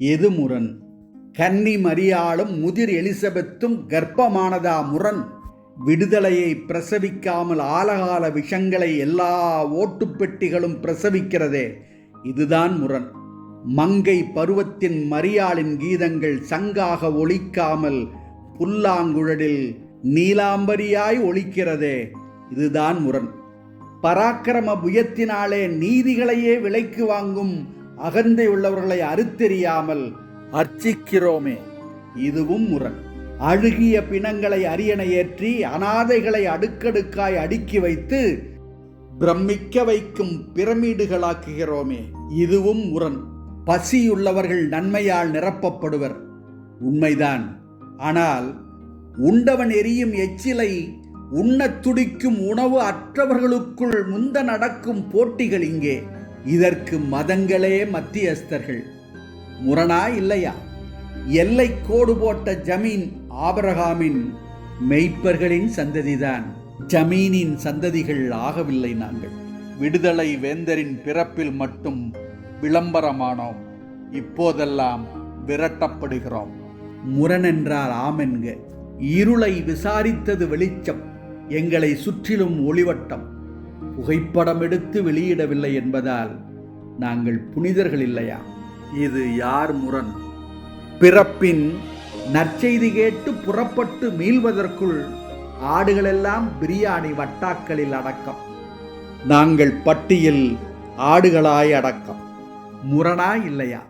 எது முரண் கன்னி மரியாளும் முதிர் எலிசபெத்தும் கர்ப்பமானதா முரண்? விடுதலையை பிரசவிக்காமல் ஆலகால விஷங்களை எல்லா ஓட்டுப்பெட்டிகளும் பிரசவிக்கிறதே இதுதான் முரண். மங்கை பருவத்தின் மரியாளின் கீதங்கள் சங்காக ஒழிக்காமல் புல்லாங்குழலில் நீலாம்பரியாய் ஒழிக்கிறதே இதுதான் முரண். பராக்கிரம புயத்தினாலே நீதிகளையே விலைக்கு வாங்கும் அகந்தை உள்ளவர்களை அறுத்தெறியாமல் அர்ச்சிக்கிறோமே. இதுவும் முரண். அழுகிய பிணங்களை அரியணை ஏற்றி அனாதைகளை அடுக்கடுக்காய் அடுக்கி வைத்து பிரமிக்க வைக்கும் பிரமிடுகளாக்குகிறோமே. இதுவும் முரண். பசியுள்ளவர்கள் நன்மையால் நிரப்பப்படுவர். உண்மைதான். ஆனால் உண்டவன் எரியும் எச்சிலை உண்ணத் துடிக்கும் உணவு அற்றவர்களுக்குள் முந்த நடக்கும் போட்டிகள் இங்கே. இதற்கு மதங்களே மத்தியஸ்தர்கள். முரணா இல்லையா? எல்லை கோடு போட்ட ஜமீன் ஆபரகாமின் மெய்ப்பர்களின் சந்ததிதான். ஜமீனின் சந்ததிகள் ஆகவில்லை நாங்கள். விடுதலை வேந்தரின் பிறப்பில் மட்டும் விளம்பரமானோம். இப்போதெல்லாம் விரட்டப்படுகிறோம். முரணென்றால் ஆமென்க. இருளை விசாரித்தது வெளிச்சம். எங்களை சுற்றிலும் ஒளிவட்டம். புகைப்படம் எடுத்து வெளியிடவில்லை என்பதால் நாங்கள் புனிதர்கள் இல்லையா? இது யார் முரண்? பிறப்பின் நற்செய்தி கேட்டு புறப்பட்டு மீள்வதற்குள் ஆடுகளெல்லாம் பிரியாணி வட்டாக்களில் அடக்கம். நாங்கள் பட்டியில் ஆடுகளாய் அடக்கம். முரணா இல்லையா?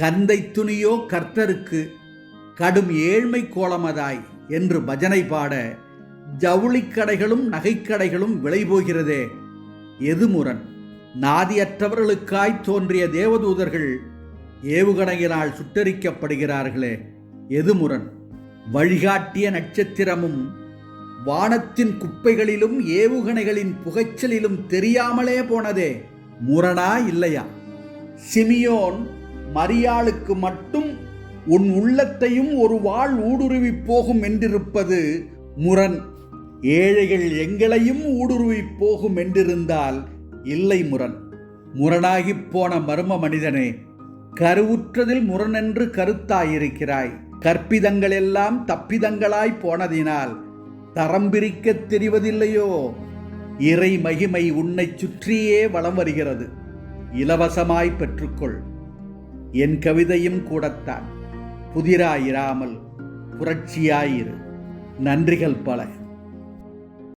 கந்தை துணியோ கர்த்தருக்கு கடும் ஏழ்மை கோலமதாய் என்று பஜனை பாட ஜவுளிக்கடைகளும் நகைக்கடைகளும் விலை போகிறதே எது முரண் நாதியற்றவர்களுக்காய் தோன்றிய தேவதூதர்கள் ஏவுகணையினால் சுட்டரிக்கப்படுகிறார்களே. எது முரண் வழிகாட்டிய நட்சத்திரமும் வானத்தின் குப்பைகளிலும் ஏவுகணைகளின் புகைச்சலிலும் தெரியாமலே போனதே. முரணா இல்லையா? சிமியோன் மரியாளுக்கு மட்டும் உன் உள்ளத்தையும் ஒரு வாழ் ஊடுருவி போகும் என்றிருப்பது முரண். ஏழைகள் எங்களையும் ஊடுருவி போகும் என்றிருந்தால் இல்லை முரண். முரணாகிப் போன மர்ம மனிதனே கருவுற்றதில் முரணென்று கருத்தாயிருக்கிறாய். கற்பிதங்கள் எல்லாம் தப்பிதங்களாய் போனதினால் தரம் பிரிக்கத் தெரிவதில்லையோ? இறை மகிமை உன்னைச் சுற்றியே வலம் வருகிறது. இலவசமாய் பெற்றுக்கொள். என் கவிதையும் கூடத்தான். புதிராயிராமல் புரட்சியாயிரு. நன்றிகள் பல